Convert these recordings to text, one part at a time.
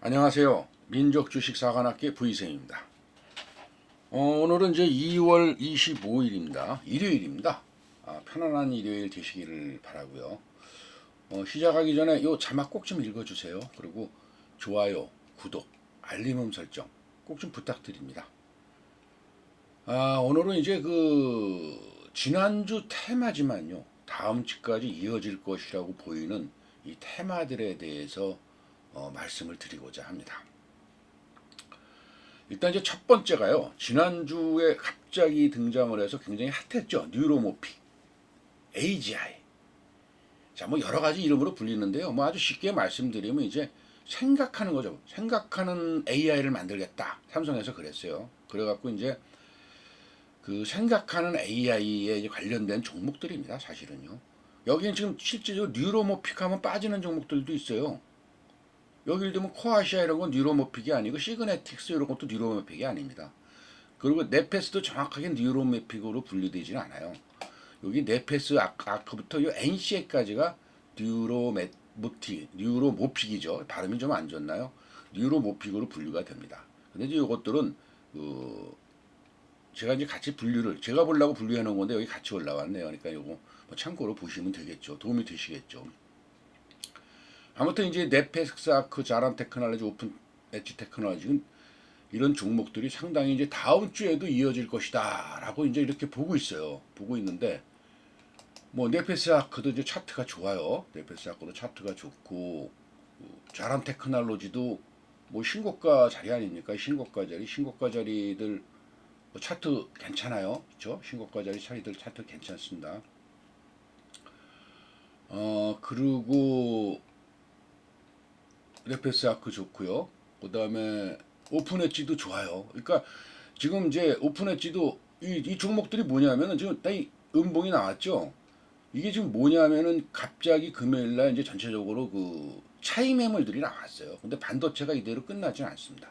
안녕하세요. 민족주식사관학계 부이생입니다. 어, 오늘은 이제 2월 25일입니다. 일요일입니다. 아, 편안한 일요일 되시기를 바라고요. 어, 시작하기 전에 요 자막 꼭 좀 읽어주세요. 그리고 좋아요, 구독, 알림음 설정 꼭 좀 부탁드립니다. 아, 오늘은 이제 그 지난주 테마지만요. 다음 주까지 이어질 것이라고 보이는 이 테마들에 대해서 어, 말씀을 드리고자 합니다. 일단 이제 첫 번째가요. 지난주에 갑자기 등장을 해서 굉장히 핫했죠. 뉴로모픽, AGI. 자, 뭐 여러 가지 이름으로 불리는데요. 뭐 아주 쉽게 말씀드리면 이제 생각하는 거죠. 생각하는 AI를 만들겠다. 삼성에서 그랬어요. 그래갖고 이제 그 생각하는 AI에 관련된 종목들입니다. 사실은요. 여기는 지금 실제적으로 뉴로모픽 하면 빠지는 종목들도 있어요. 여기를 들면 코아시아 이런 건 뉴로모픽이 아니고 시그네틱스 이런 것도 뉴로모픽이 아닙니다. 그리고 네페스도 정확하게 뉴로모픽으로 분류되지는 않아요. 여기 네페스 아까부터 이 NCA까지가 뉴로모틱, 뉴로모픽이죠. 발음이 좀 안 좋나요? 뉴로모픽으로 분류가 됩니다. 근데 이제 이것들은 그 제가 이제 같이 분류를 제가 보려고 분류해 놓은 건데 여기 같이 올라왔네요. 그러니까 이거 뭐 참고로 보시면 되겠죠. 도움이 되시겠죠. 아무튼 이제 네페스아크 자람 테크놀로지 오픈 엣지 테크놀로지는 이런 종목들이 상당히 이제 다음 주에도 이어질 것이다라고 이제 이렇게 보고 있어요. 보고 있는데 뭐 네페스아크도 이제 차트가 좋아요. 네페스아크도 차트가 좋고 그 자람 테크놀로지도 뭐 신고가 자리 아닙니까? 신고가 자리, 신고가 자리들 뭐 차트 괜찮아요. 그렇죠? 신고가 자리 차리들 차트 괜찮습니다. 어 그리고 레페스 아크 좋고요. 그 다음에 오픈 엣지도 좋아요. 그러니까 지금 이제 오픈 엣지도 이, 이 종목들이 뭐냐면은 지금 이 음봉이 나왔죠. 이게 지금 뭐냐면은 갑자기 금요일 날 이제 전체적으로 그 차이 매물들이 나왔어요. 근데 반도체가 이대로 끝나지는 않습니다.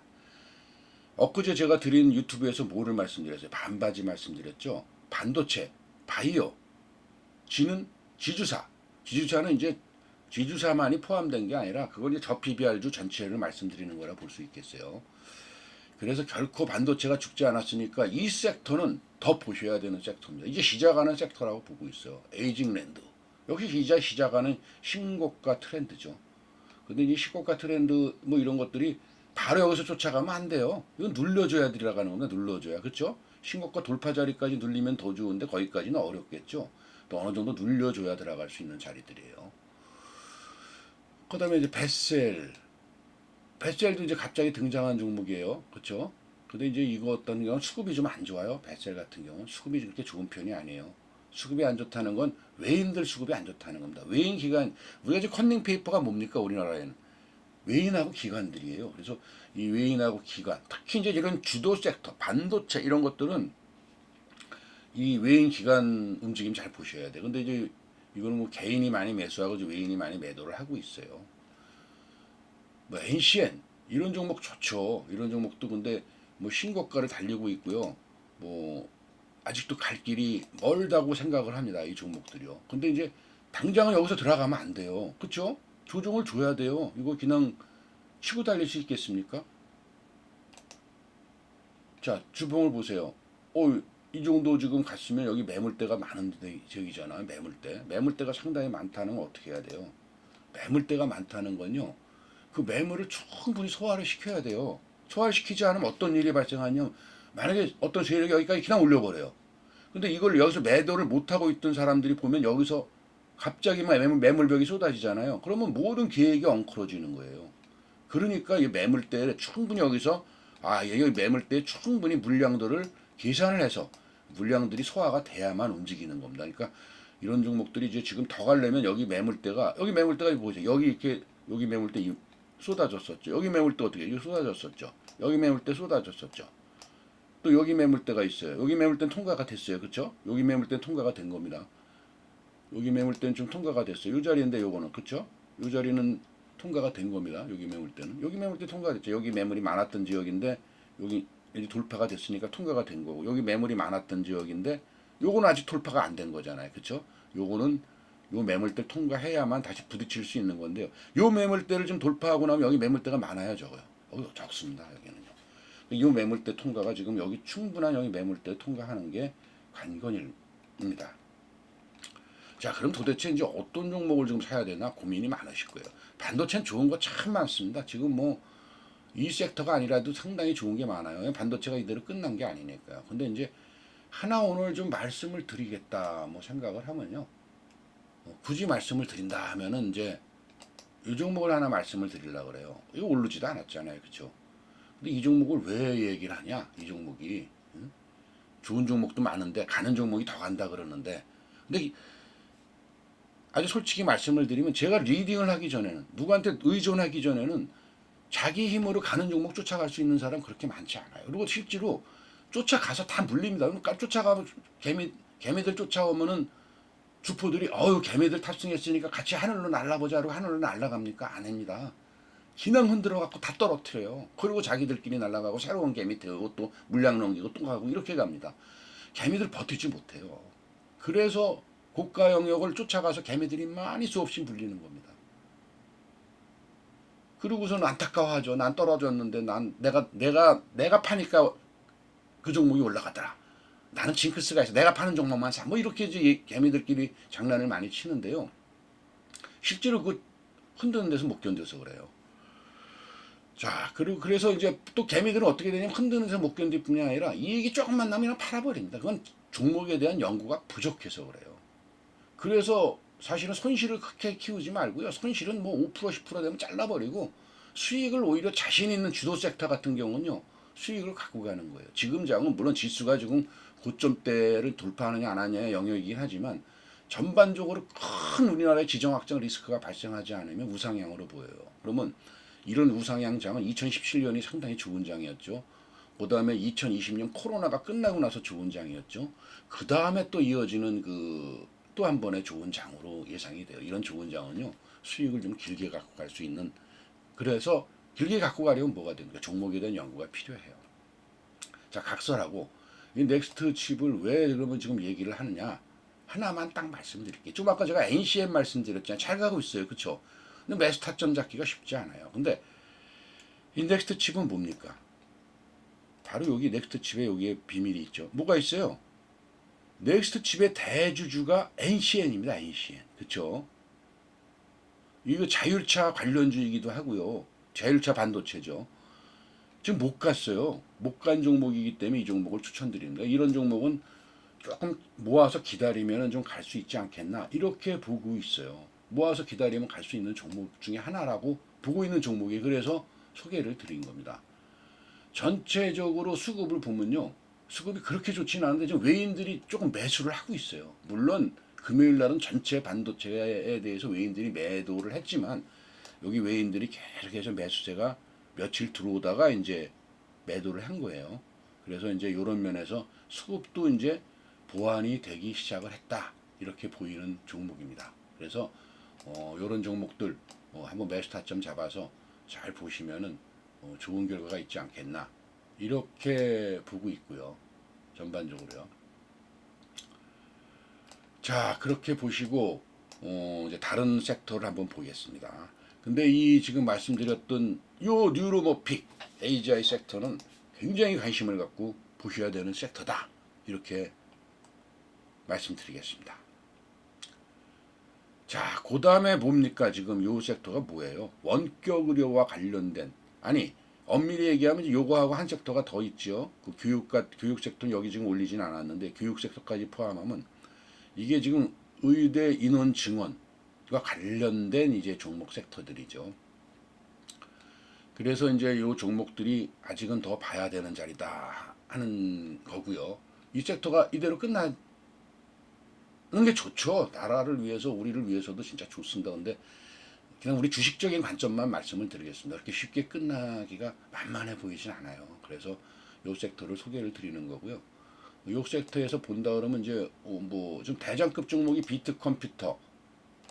엊그제 제가 드린 유튜브에서 뭐를 말씀드렸어요? 반바지 말씀드렸죠. 반도체, 바이오, 지는 지주사. 지주사는 이제 지주사만이 포함된 게 아니라 그걸 이제 저 PBR주 전체를 말씀드리는 거라 볼 수 있겠어요. 그래서 결코 반도체가 죽지 않았으니까 이 섹터는 더 보셔야 되는 섹터입니다. 이제 시작하는 섹터라고 보고 있어요. 에이징 랜드. 역시 이제 시작하는 신고가 트렌드죠. 근데 이 신고가 트렌드 뭐 이런 것들이 바로 여기서 쫓아가면 안 돼요. 이건 눌러줘야 들어가는 겁니다. 눌러줘야. 그렇죠? 신고가 돌파 자리까지 눌리면 더 좋은데 거기까지는 어렵겠죠. 또 어느 정도 눌려줘야 들어갈 수 있는 자리들이에요. 그다음에 이제 베셀, 베셀도 이제 갑자기 등장한 종목이에요. 그렇죠? 근데 이제 이거 어떤 경우는 수급이 좀 안 좋아요. 베셀 같은 경우는 수급이 그렇게 좋은 편이 아니에요. 수급이 안 좋다는 건 외인들 수급이 안 좋다는 겁니다. 외인 기관 우리가 지금 컨닝 페이퍼가 뭡니까 우리나라에는 외인하고 기관들이에요. 그래서 이 외인하고 기관 특히 이제 이런 주도 섹터 반도체 이런 것들은 이 외인 기관 움직임 잘 보셔야 돼. 근데 이제 이거는 뭐 개인이 많이 매수하고 외인이 많이 매도를 하고 있어요. 뭐 NCN 이런 종목 좋죠. 이런 종목도 근데 뭐 신고가를 달리고 있고요. 뭐 아직도 갈 길이 멀다고 생각을 합니다. 이 종목들이요. 근데 이제 당장은 여기서 들어가면 안 돼요. 그렇죠? 조정을 줘야 돼요. 이거 그냥 치고 달릴 수 있겠습니까? 자, 주봉을 보세요. 어, 이 정도 지금 갔으면 여기 매물대가 많은 데 저기잖아요. 매물대. 매물대가 상당히 많다는 건 어떻게 해야 돼요? 매물대가 많다는 건요. 그 매물을 충분히 소화를 시켜야 돼요. 소화를 시키지 않으면 어떤 일이 발생하냐면 만약에 어떤 세력이 여기까지 그냥 올려버려요. 근데 이걸 여기서 매도를 못하고 있던 사람들이 보면 여기서 갑자기 막 매물, 매물벽이 쏟아지잖아요. 그러면 모든 계획이 엉클어지는 거예요. 그러니까 이 매물대를 충분히 여기서 아, 여기 매물대에 충분히 물량들을 계산을 해서 물량들이 소화가 돼야만 움직이는 겁니다. 그러니까 이런 종목들이 이제 지금 더 가려면 여기 매물대가 여기 매물대가 보세요. 여기 이렇게 여기 매물대 이- 쏟아졌었죠. 여기 매물대 어떻게 여기 쏟아졌었죠. 여기 매물대 쏟아졌었죠. 또 여기 매물대가 있어요. 여기 매물대는 통과가 됐어요. 그렇죠? 여기 매물대는 통과가 된 겁니다. 여기 매물대는 좀 통과가 됐어요. 이 자리인데 요거는 그렇죠? 이 자리는 통과가 된 겁니다. 여기 매물대는 여기 매물대 통과됐죠. 여기 매물이 많았던 지역인데 여기 이제 돌파가 됐으니까 통과가 된 거고 여기 매물이 많았던 지역인데 요거는 아직 돌파가 안 된 거잖아요. 그렇죠? 요거는 요 매물대 통과해야만 다시 부딪힐 수 있는 건데요. 요 매물대를 좀 돌파하고 나면 여기 매물대가 많아요, 저거요. 여기 적습니다, 여기는요. 이 매물대 통과가 지금 여기 충분한 여기 매물대 통과하는 게 관건입니다. 자, 그럼 도대체 이제 어떤 종목을 지금 사야 되나 고민이 많으실 거예요. 반도체는 좋은 거 참 많습니다. 지금 뭐 이 섹터가 아니라도 상당히 좋은 게 많아요. 반도체가 이대로 끝난 게 아니니까요. 근데 이제 하나 오늘 좀 말씀을 드리겠다 뭐 생각을 하면요. 어, 굳이 말씀을 드린다 하면은 이제 이 종목을 하나 말씀을 드리려고 그래요. 이거 오르지도 않았잖아요. 그렇죠? 근데 이 종목을 왜 얘기를 하냐? 이 종목이 응? 좋은 종목도 많은데 가는 종목이 더 간다 그러는데 근데 이- 아주 솔직히 말씀을 드리면 제가 리딩을 하기 전에는 누구한테 의존하기 전에는 자기 힘으로 가는 종목 쫓아갈 수 있는 사람 그렇게 많지 않아요. 그리고 실제로 쫓아가서 다 물립니다. 그러니까 쫓아가면 개미 개미들 쫓아오면은 주포들이 어유 개미들 탑승했으니까 같이 하늘로 날아보자 하고 하늘로 날아갑니까? 아닙니다. 그냥 흔들어 갖고 다 떨어뜨려요. 그리고 자기들끼리 날아가고 새로운 개미 태우고 또 물량 넘기고 또 가고 이렇게 갑니다. 개미들 버티지 못해요. 그래서 고가 영역을 쫓아가서 개미들이 많이 수없이 물리는 겁니다. 그러고서는 안타까워하죠. 난 떨어졌는데 난 내가 내가 내가 파니까 그 종목이 올라가더라. 나는 징크스가 있어. 내가 파는 종목만 사. 뭐 이렇게 이제 이 개미들끼리 장난을 많이 치는데요. 실제로 그 흔드는 데서 못 견뎌서 그래요. 자, 그리고 그래서 이제 또 개미들은 어떻게 되냐면 흔드는 데서 못 견딜 뿐이 아니라 이익이 조금만 나면 그냥 팔아버립니다. 그건 종목에 대한 연구가 부족해서 그래요. 그래서 사실은 손실을 크게 키우지 말고요. 손실은 뭐 5% 10% 되면 잘라버리고 수익을 오히려 자신 있는 주도 섹터 같은 경우는요. 수익을 갖고 가는 거예요. 지금 장은 물론 지수가 지금 고점대를 돌파하느냐 안 하느냐의 영역이긴 하지만 전반적으로 큰 우리나라의 지정 확장 리스크가 발생하지 않으면 우상향으로 보여요. 그러면 이런 우상향 장은 2017년이 상당히 좋은 장이었죠. 그 다음에 2020년 코로나가 끝나고 나서 좋은 장이었죠. 그 다음에 또 이어지는 그 또 한 번의 좋은 장으로 예상이 돼요. 이런 좋은 장은요 수익을 좀 길게 갖고 갈 수 있는 그래서 길게 갖고 가려면 뭐가 됩니까? 종목에 대한 연구가 필요해요. 자 각설하고 이 넥스트 칩을 왜 그러면 지금 얘기를 하느냐 하나만 딱 말씀드릴게요. 좀 아까 제가 NCM 말씀드렸잖아요. 잘 가고 있어요, 그렇죠? 근데 매수 타점 잡기가 쉽지 않아요. 근데 이 넥스트 칩은 뭡니까? 바로 여기 넥스트 칩에 여기에 비밀이 있죠. 뭐가 있어요? 넥스트 칩의 대주주가 NCN입니다. NCN. 그렇죠? 이거 자율차 관련주이기도 하고요. 자율차 반도체죠. 지금 못 갔어요. 못 간 종목이기 때문에 이 종목을 추천드립니다. 이런 종목은 조금 모아서 기다리면 좀 갈 수 있지 않겠나 이렇게 보고 있어요. 모아서 기다리면 갈 수 있는 종목 중에 하나라고 보고 있는 종목이 그래서 소개를 드린 겁니다. 전체적으로 수급을 보면요. 수급이 그렇게 좋지는 않은데 지금 외인들이 조금 매수를 하고 있어요. 물론 금요일 날은 전체 반도체에 대해서 외인들이 매도를 했지만 여기 외인들이 계속해서 매수세가 며칠 들어오다가 이제 매도를 한 거예요. 그래서 이제 이런 면에서 수급도 이제 보완이 되기 시작을 했다. 이렇게 보이는 종목입니다. 그래서 어, 이런 종목들 어, 한번 매수 타점 잡아서 잘 보시면은 어, 좋은 결과가 있지 않겠나 이렇게 보고 있고요. 전반적으로요. 자 그렇게 보시고 어, 이제 다른 섹터를 한번 보겠습니다. 근데 이 지금 말씀드렸던 요 뉴로모픽 AGI 섹터는 굉장히 관심을 갖고 보셔야 되는 섹터다. 이렇게 말씀드리겠습니다. 자, 그 다음에 뭡니까? 지금 요 섹터가 뭐예요? 원격 의료와 관련된 아니 엄밀히 얘기하면 요거하고 한 섹터가 더 있죠. 그 교육과 교육 섹터는 여기 지금 올리진 않았는데 교육 섹터까지 포함하면 이게 지금 의대 인원 증원과 관련된 이제 종목 섹터들이죠. 그래서 이제 요 종목들이 아직은 더 봐야 되는 자리다 하는 거고요. 이 섹터가 이대로 끝나는 게 좋죠. 나라를 위해서 우리를 위해서도 진짜 좋습니다. 근데 그냥 우리 주식적인 관점만 말씀을 드리겠습니다. 그렇게 쉽게 끝나기가 만만해 보이진 않아요. 그래서 요 섹터를 소개를 드리는 거고요. 요 섹터에서 본다 그러면 이제 뭐 좀 대장급 종목이 비트 컴퓨터,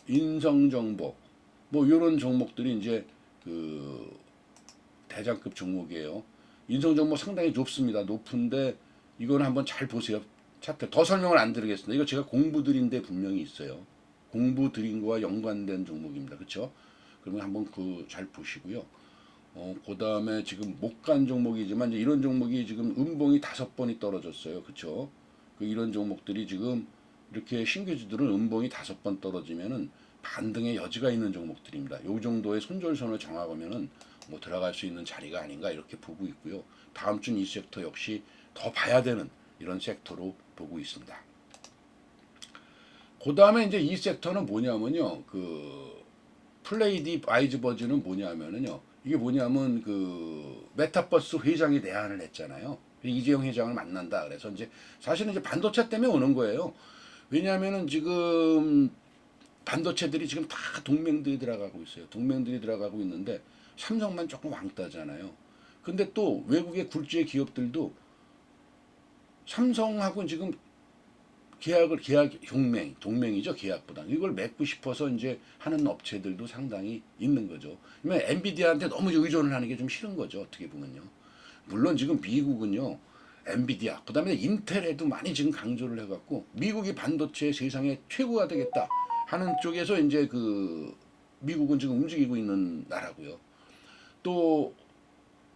인성 정보 뭐 이런 종목들이 이제 그 대장급 종목이에요. 인성 정보 상당히 높습니다. 높은데 이거는 한번 잘 보세요. 차트 더 설명을 안 드리겠습니다. 이거 제가 공부들인데 분명히 있어요. 공부 드린 거와 연관된 종목입니다. 그렇죠? 그러면 한번 그 잘 보시고요. 어, 그 다음에 지금 못 간 종목이지만 이제 이런 종목이 지금 음봉이 다섯 번이 떨어졌어요. 그렇죠? 그 이런 종목들이 지금 이렇게 신규주들은 음봉이 다섯 번 떨어지면은 반등의 여지가 있는 종목들입니다. 요 정도의 손절선을 정하면은 뭐 들어갈 수 있는 자리가 아닌가 이렇게 보고 있고요. 다음 주는 이 섹터 역시 더 봐야 되는 이런 섹터로 보고 있습니다. 그 다음에 이제 이 섹터는 뭐냐면요. 그 플레이디 아이즈버즈는 뭐냐면은요. 이게 뭐냐면 그 메타버스 회장이 내한을 했잖아요. 이재용 회장을 만난다. 그래서 이제 사실은 이제 반도체 때문에 오는 거예요. 왜냐하면은 지금 반도체들이 지금 다 동맹들이 들어가고 있어요. 동맹들이 들어가고 있는데 삼성만 조금 왕따잖아요. 근데 또 외국의 굴지의 기업들도 삼성하고 지금 계약을 계약 동맹 동맹이죠 계약보다 이걸 맺고 싶어서 이제 하는 업체들도 상당히 있는 거죠. 그러면 엔비디아한테 너무 의존을 하는 게 좀 싫은 거죠 어떻게 보면요. 물론 지금 미국은요 엔비디아 그다음에 인텔에도 많이 지금 강조를 해갖고 미국이 반도체 세상의 최고가 되겠다 하는 쪽에서 이제 그 미국은 지금 움직이고 있는 나라고요. 또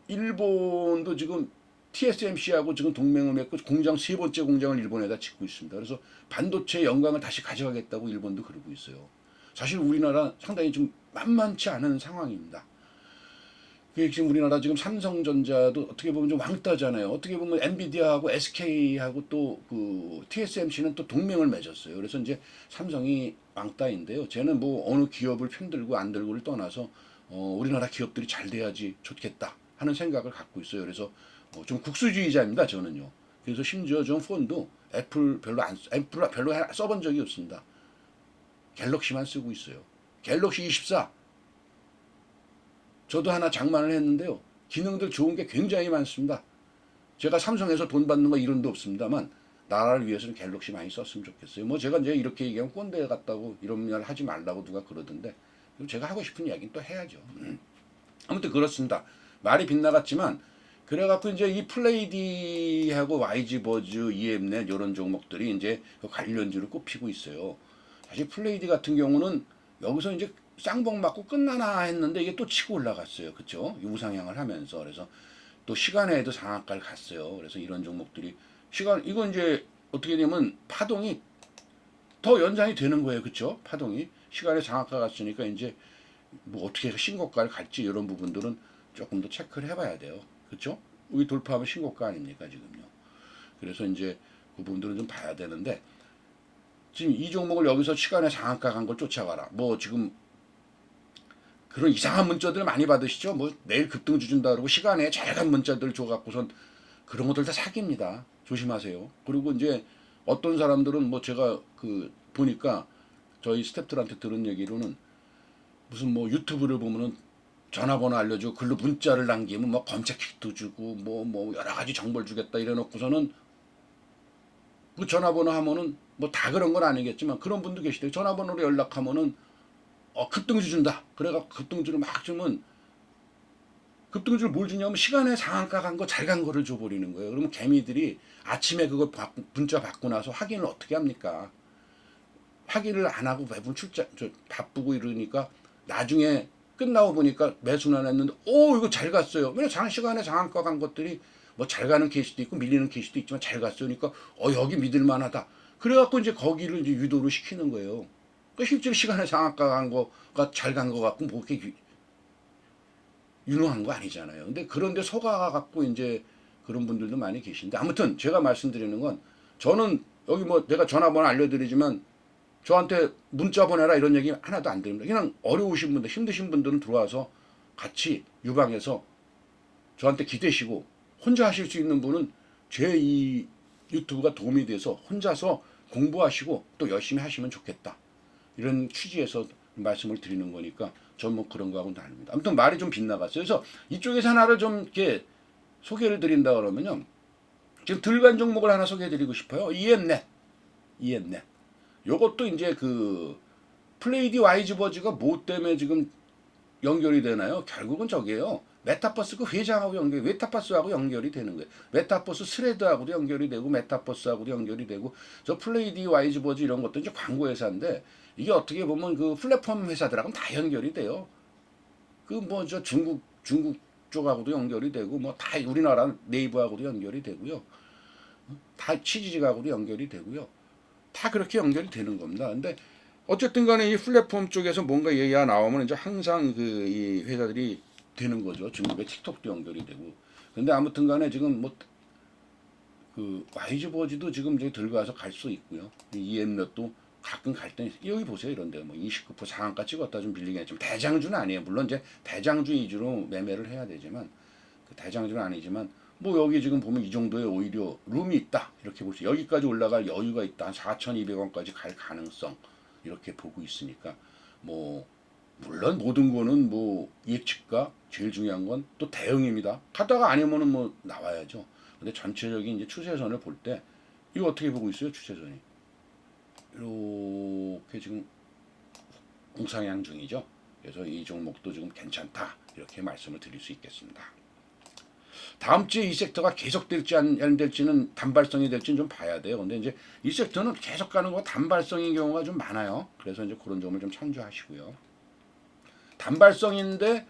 일본도 지금 TSMC하고 지금 동맹을 맺고 공장 세 번째 공장을 일본에다 짓고 있습니다. 그래서 반도체 영광을 다시 가져가겠다고 일본도 그러고 있어요. 사실 우리나라 상당히 좀 만만치 않은 상황입니다. 지금 우리나라 지금 삼성전자도 어떻게 보면 좀 왕따잖아요. 어떻게 보면 엔비디아하고 SK하고 또 그 TSMC는 또 동맹을 맺었어요. 그래서 이제 삼성이 왕따인데요. 쟤는 뭐 어느 기업을 편들고 안 들고를 떠나서 어, 우리나라 기업들이 잘 돼야지 좋겠다 하는 생각을 갖고 있어요. 그래서 어, 좀 국수주의자입니다. 저는요. 그래서 심지어 전 폰도 애플 별로 안 써- 애플 별로 해- 써본 적이 없습니다. 갤럭시만 쓰고 있어요. 갤럭시 24 저도 하나 장만을 했는데요. 기능들 좋은 게 굉장히 많습니다. 제가 삼성에서 돈 받는 거 이런 데 없습니다만 나라를 위해서는 갤럭시 많이 썼으면 좋겠어요. 뭐 제가 이제 이렇게 얘기하면 꼰대 같다고 이런 말 하지 말라고 누가 그러던데 제가 하고 싶은 이야기는 또 해야죠. 음. 아무튼 그렇습니다. 말이 빗나갔지만 그래갖고 이제 이 플레이디하고 YG 버즈, EM넷 이런 종목들이 이제 그 관련주를 꼽히고 있어요. 사실 플레이디 같은 경우는 여기서 이제 쌍봉 맞고 끝나나 했는데 이게 또 치고 올라갔어요. 그쵸? 우상향을 하면서. 그래서 또 시간에도 상한가를 갔어요. 그래서 이런 종목들이 시간, 이건 이제 어떻게 되냐면 파동이 더 연장이 되는 거예요. 그쵸? 파동이. 시간에 장학가 갔으니까 이제 뭐 어떻게 신고가를 갈지 이런 부분들은 조금 더 체크를 해봐야 돼요. 그렇죠? 여기 돌파하면 신고가 아닙니까 지금요. 그래서 이제 그 부분들은 좀 봐야 되는데 지금 이 종목을 여기서 시간에 장학가 간 걸 쫓아가라. 뭐 지금 그런 이상한 문자들 많이 받으시죠? 뭐 내일 급등 주준다 그러고 시간에 잘 간 문자들 줘갖고선 그런 것들 다 사기입니다. 조심하세요. 그리고 이제 어떤 사람들은 뭐 제가 그 보니까 저희 스태프들한테 들은 얘기로는 무슨 뭐 유튜브를 보면은 전화번호 알려주고 글로 문자를 남기면 뭐 검색킥도 주고 뭐뭐 여러 가지 정보를 주겠다 이래놓고서는 그 전화번호 하면은 뭐 다 그런 건 아니겠지만 그런 분도 계시대요. 전화번호로 연락하면은 어 급등주 준다. 그래갖고 급등주를 막 주면 급등주를 뭘 주냐면 시간에 상한가 간 거 잘 간 거를 줘버리는 거예요. 그러면 개미들이 아침에 그걸 받- 문자 받고 나서 확인을 어떻게 합니까? 확인을 안 하고 매번 출장 저 바쁘고 이러니까 나중에 끝나고 보니까 매수는 했는데 오 이거 잘 갔어요. 왜냐 장 시간에 장한가 간 것들이 뭐 잘 가는 케이스도 있고 밀리는 케이스도 있지만 잘 갔어요. 그러니까 어 여기 믿을 만하다. 그래갖고 이제 거기를 이제 유도를 시키는 거예요. 그 실제로 시간에 장한가 간 거가 잘 간 거 같고 뭐 그렇게 유- 유능한 거 아니잖아요. 근데 그런데 속아 갖고 이제 그런 분들도 많이 계신데 아무튼 제가 말씀드리는 건 저는 여기 뭐 내가 전화번호 알려드리지만 저한테 문자 보내라 이런 얘기 하나도 안 드립니다. 그냥 어려우신 분들, 힘드신 분들은 들어와서 같이 유방해서 저한테 기대시고 혼자 하실 수 있는 분은 제 이 유튜브가 도움이 돼서 혼자서 공부하시고 또 열심히 하시면 좋겠다. 이런 취지에서 말씀을 드리는 거니까 전 뭐 그런 거하고는 다릅니다. 아무튼 말이 좀 빗나갔어요. 그래서 이쪽에서 하나를 좀 이렇게 소개를 드린다 그러면요. 지금 들간 종목을 하나 소개해 드리고 싶어요. EM넷. EM넷. 요것도 이제 그 플레이디 와이즈버즈가 뭐 때문에 지금 연결이 되나요? 결국은 저게요. 메타버스 그 회장하고 연결, 메타버스하고 연결이 되는 거예요. 메타버스 스레드하고도 연결이 되고, 메타버스하고도 연결이 되고, 저 플레이디 와이즈버즈 이런 것도 이제 광고 회사인데, 이게 어떻게 보면 그 플랫폼 회사들하고는 다 연결이 돼요. 그 뭐 저 중국 중국 쪽하고도 연결이 되고 뭐 다 우리나라 네이버하고도 연결이 되고요. 다 치즈직하고도 연결이 되고요. 다 그렇게 연결이 되는 겁니다. 근데 어쨌든 간에 이 플랫폼 쪽에서 뭔가 얘기가 나오면 이제 항상 그 이 회사들이 되는 거죠. 중국의 틱톡도 연결이 되고. 근데 아무튼 간에 지금 뭐 그 YG버지도 지금 이제 들고 와서 갈 수 있고요. 이 EM몇도 가끔 갈 때 여기 보세요 이런데 뭐 29% 상한가 찍었다 좀 빌리긴 했지만 대장주는 아니에요. 물론 이제 대장주 위주로 매매를 해야 되지만 그 대장주는 아니지만 뭐 여기 지금 보면 이 정도의 오히려 룸이 있다 이렇게 보세요. 여기까지 올라갈 여유가 있다 한 4,200원까지 갈 가능성 이렇게 보고 있으니까 뭐 물론 모든 거는 뭐 예측과 제일 중요한 건 또 대응입니다. 가다가 아니면은 뭐 나와야죠. 근데 전체적인 이제 추세선을 볼 때 이거 어떻게 보고 있어요 추세선이 이렇게 지금 공상향 중이죠. 그래서 이 종목도 지금 괜찮다 이렇게 말씀을 드릴 수 있겠습니다. 다음 주에 이 섹터가 계속 될지 안, 안 될지는 단발성이 될지는 좀 봐야 돼요. 근데 이제 이 섹터는 계속 가는 거 단발성인 경우가 좀 많아요. 그래서 이제 그런 점을 좀 참조하시고요. 단발성인데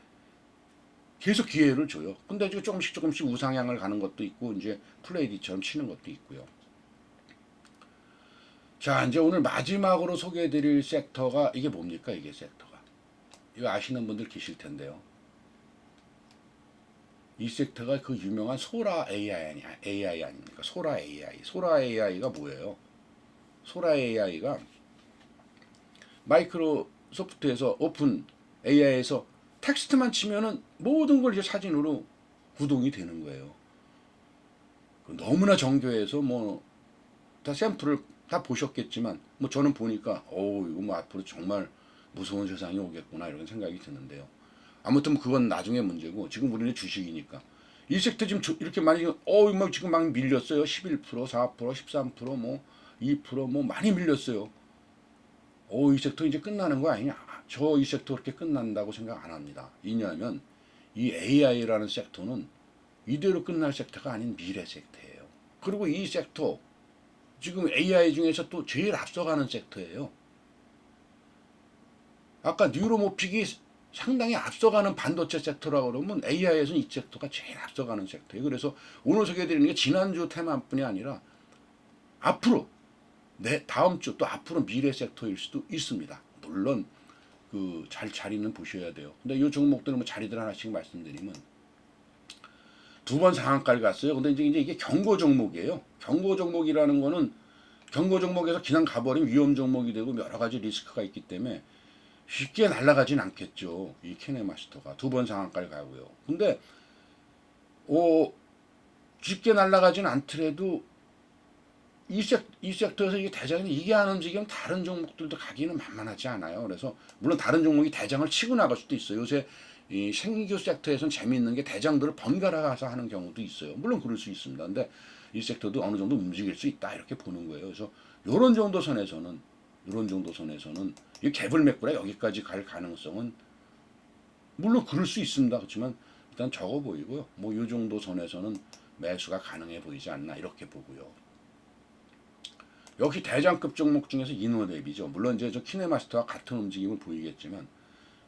계속 기회를 줘요. 근데 지금 조금씩 조금씩 우상향을 가는 것도 있고 이제 플레이디처럼 치는 것도 있고요. 자, 이제 오늘 마지막으로 소개해 드릴 섹터가 이게 뭡니까? 이게 섹터가 이거 아시는 분들 계실 텐데요. 이 섹터가 그 유명한 소라 AI 아니 AI 아닙니까? 소라 AI. 소라 AI가 뭐예요? 소라 AI가 마이크로소프트에서 오픈 AI에서 텍스트만 치면은 모든 걸 이제 사진으로 구동이 되는 거예요. 그 너무나 정교해서 뭐 다 샘플을 다 보셨겠지만 뭐 저는 보니까 어우 이거 뭐 앞으로 정말 무서운 세상이 오겠구나 이런 생각이 드는데요. 아무튼 그건 나중에 문제고 지금 우리는 주식이니까 이 섹터 지금 저- 이렇게 많이 어우 막 지금 막 밀렸어요. 11%, 4%, 13%뭐 2%뭐 많이 밀렸어요. 오, 이 섹터 이제 끝나는 거 아니냐? 저 이 섹터 그렇게 끝난다고 생각 안 합니다. 왜냐하면 이 AI라는 섹터는 이대로 끝날 섹터가 아닌 미래 섹터예요. 그리고 이 섹터 지금 AI 중에서 또 제일 앞서가는 섹터예요. 아까 뉴로모픽이 상당히 앞서가는 반도체 섹터라고 그러면 AI에서는 이 섹터가 제일 앞서가는 섹터예요. 그래서 오늘 소개해드리는 게 지난주 테마뿐이 아니라 앞으로 내 다음 주 또 앞으로 미래 섹터일 수도 있습니다. 물론 그 잘 자리는 보셔야 돼요. 근데 이 종목들은 뭐 자리들 하나씩 말씀드리면 두 번 상한가를 갔어요. 근데 이제 이제 이게 경고 종목이에요. 경고 종목이라는 거는 경고 종목에서 그냥 가버리면 위험 종목이 되고 여러 가지 리스크가 있기 때문에 쉽게 날아가진 않겠죠. 이 캐네마스터가 두 번 상한가를 가고요. 근데 어 쉽게 날아가진 않더라도 이, 섹, 이 섹터에서 이게 대장이 이게 안 움직이면 다른 종목들도 가기는 만만하지 않아요. 그래서 물론 다른 종목이 대장을 치고 나갈 수도 있어요. 요새 이 생규 섹터에서는 재미있는 게 대장들을 번갈아 가서 하는 경우도 있어요. 물론 그럴 수 있습니다. 근데 이 섹터도 어느 정도 움직일 수 있다 이렇게 보는 거예요. 그래서 이런 정도 선에서는 이런 정도 선에서는 이 개불 맥구라 여기까지 갈 가능성은 물론 그럴 수 있습니다. 그렇지만 일단 적어 보이고요. 뭐 이 정도 선에서는 매수가 가능해 보이지 않나 이렇게 보고요. 역시 대장급 종목 중에서 인호 대비죠. 물론 이제 저 키네마스터와 같은 움직임을 보이겠지만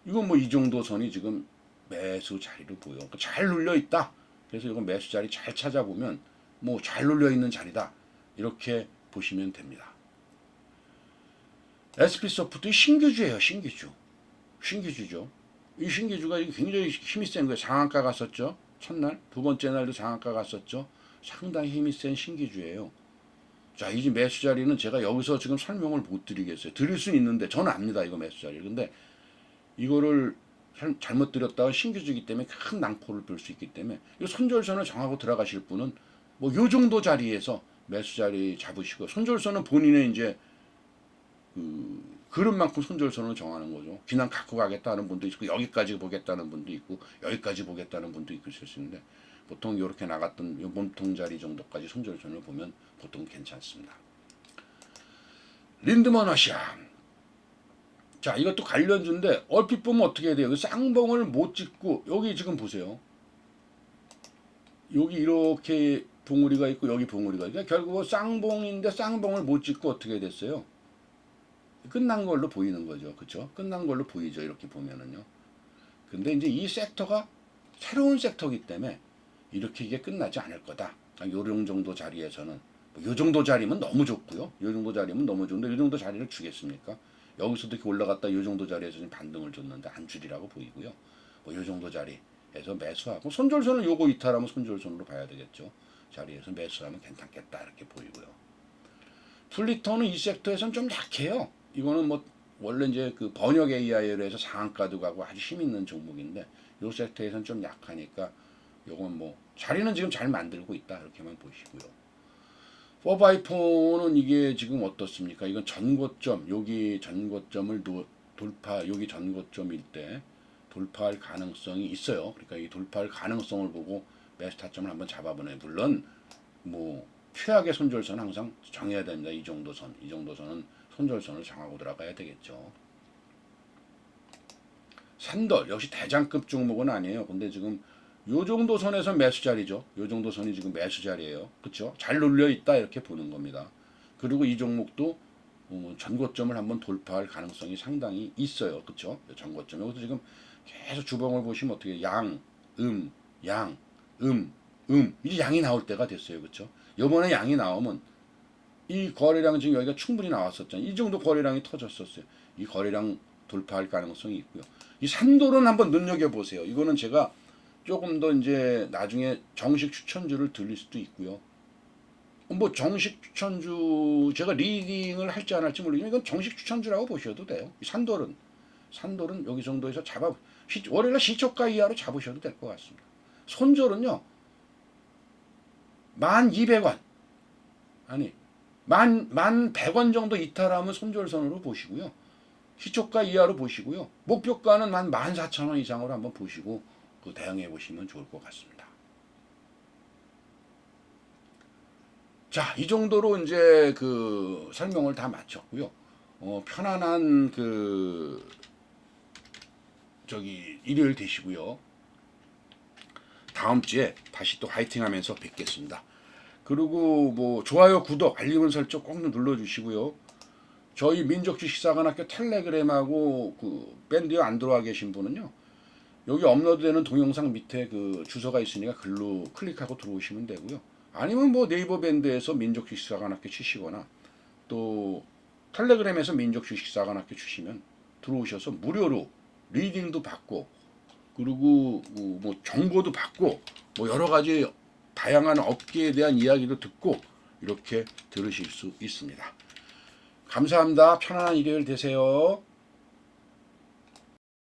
이건 뭐 이 정도 선이 지금 매수 자리로 보여. 그러니까 잘 눌려 있다. 그래서 이건 매수 자리 잘 찾아보면 뭐 잘 눌려 있는 자리다. 이렇게 보시면 됩니다. SP 소프트 신규주예요. 신규주. 신규주죠. 이 신규주가 굉장히 힘이 센 거예요. 장한가 갔었죠. 첫날, 두 번째 날도 장한가 갔었죠. 상당히 힘이 센 신규주예요. 자, 이 매수 자리는 제가 여기서 지금 설명을 못 드리겠어요. 드릴 수는 있는데 저는 압니다. 이거 매수 자리. 근데 이거를 잘- 잘못 드렸다가 신규주기 때문에 큰 낭포를 볼 수 있기 때문에 이 손절선을 정하고 들어가실 분은 뭐 요 정도 자리에서 매수 자리 잡으시고 손절선은 본인의 이제 그 그릇만큼 손절선을 정하는 거죠. 그냥 갖고 가겠다는 분도 있고 여기까지 보겠다는 분도 있고 여기까지 보겠다는 분도 있을 수 있는데 보통 이렇게 나갔던 요 몸통 자리 정도까지 손절선을 보면 보통 괜찮습니다. 린드먼 아시아. 자, 이것도 관련주인데 얼핏 보면 어떻게 해야 돼요? 여기 쌍봉을 못 찍고 여기 지금 보세요. 여기 이렇게 봉우리가 있고 여기 봉우리가 있고 그러니까 결국은 쌍봉인데 쌍봉을 못 찍고 어떻게 됐어요? 끝난 걸로 보이는 거죠. 그렇죠? 끝난 걸로 보이죠. 이렇게 보면은요. 근데 이제 이 섹터가 새로운 섹터이기 때문에 이렇게 이게 끝나지 않을 거다. 요령 정도 자리에서는 뭐요 정도 자리면 너무 좋고요. 요 정도 자리면 너무 좋은데 요 정도 자리를 주겠습니까? 여기서도 이렇게 올라갔다 요 정도 자리에서 는 반등을 줬는데 안 줄이라고 보이고요. 뭐 요 정도 자리에서 매수하고 손절선은 요거 이탈하면 손절선으로 봐야 되겠죠. 자리에서 매수하면 괜찮겠다 이렇게 보이고요. 플리터는 이 섹터에서는 좀 약해요. 이거는 뭐 원래 이제 그 번역 AI로 해서 상한가도 가고 아주 힘 있는 종목인데 요 섹터에서는 좀 약하니까 요건 뭐 자리는 지금 잘 만들고 있다 이렇게만 보시고요. 4x4는 이게 지금 어떻습니까? 이건 전고점 여기 전고점을 노- 돌파 여기 전고점일 때 돌파할 가능성이 있어요. 그러니까 이 돌파할 가능성을 보고 매수 타점을 한번 잡아보네. 물론 뭐 최악의 손절선 항상 정해야 됩니다. 이 정도 선, 이 정도 선은 손절선을 정하고 들어가야 되겠죠. 산돌 역시 대장급 종목은 아니에요. 근데 지금 요 정도 선에서 매수 자리죠. 요 정도 선이 지금 매수 자리예요. 그렇죠? 잘 눌려 있다 이렇게 보는 겁니다. 그리고 이 종목도 어, 전고점을 한번 돌파할 가능성이 상당히 있어요. 그렇죠? 전고점. 여기서 지금 계속 주봉을 보시면 어떻게 양, 음, 양, 음, 음 이제 양이 나올 때가 됐어요. 그렇죠? 요번에 양이 나오면 이 거래량 지금 여기가 충분히 나왔었잖아요. 이 정도 거래량이 터졌었어요. 이 거래량 돌파할 가능성이 있고요. 이 산돌은 한번 눈여겨 보세요. 이거는 제가 조금 더 이제 나중에 정식 추천주를 들릴 수도 있고요. 뭐 정식 추천주 제가 리딩을 할지 안 할지 모르지만 이건 정식 추천주라고 보셔도 돼요. 이 산돌은 산돌은 여기 정도에서 잡아 시, 월요일 시초가 이하로 잡으셔도 될 것 같습니다. 손절은요. 만 200원 아니 만, 만 100원 정도 이탈하면 손절선으로 보시고요. 시초가 이하로 보시고요. 목표가는 한 14,000원 이상으로 한번 보시고 그 대응해 보시면 좋을 것 같습니다. 자, 이 정도로 이제 그 설명을 다 마쳤고요. 어, 편안한 그 저기 일요일 되시고요. 다음 주에 다시 또 화이팅 하면서 뵙겠습니다. 그리고 뭐 좋아요, 구독, 알림 설정 꼭 눌러주시고요. 저희 민족주 식사관학교 텔레그램하고 그 밴드에 안 들어와 계신 분은요. 여기 업로드되는 동영상 밑에 그 주소가 있으니까 글로 클릭하고 들어오시면 되고요. 아니면 뭐 네이버 밴드에서 민족주 식사관학교 치시거나 또 텔레그램에서 민족주 식사관학교 주시면 들어오셔서 무료로 리딩도 받고 그리고 뭐 정보도 받고 뭐 여러 가지 다양한 업계에 대한 이야기도 듣고 이렇게 들으실 수 있습니다. 감사합니다. 편안한 일요일 되세요.